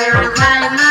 হাসাকের বাইনা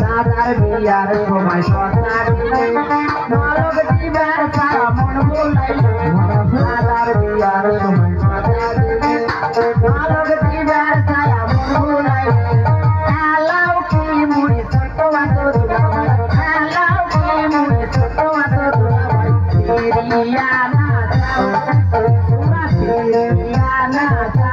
দাদার বিয়ার সময় সরকার নরক দিবার সারা মন বলাই দাদার বিয়ার সময় সরকার নরক na na na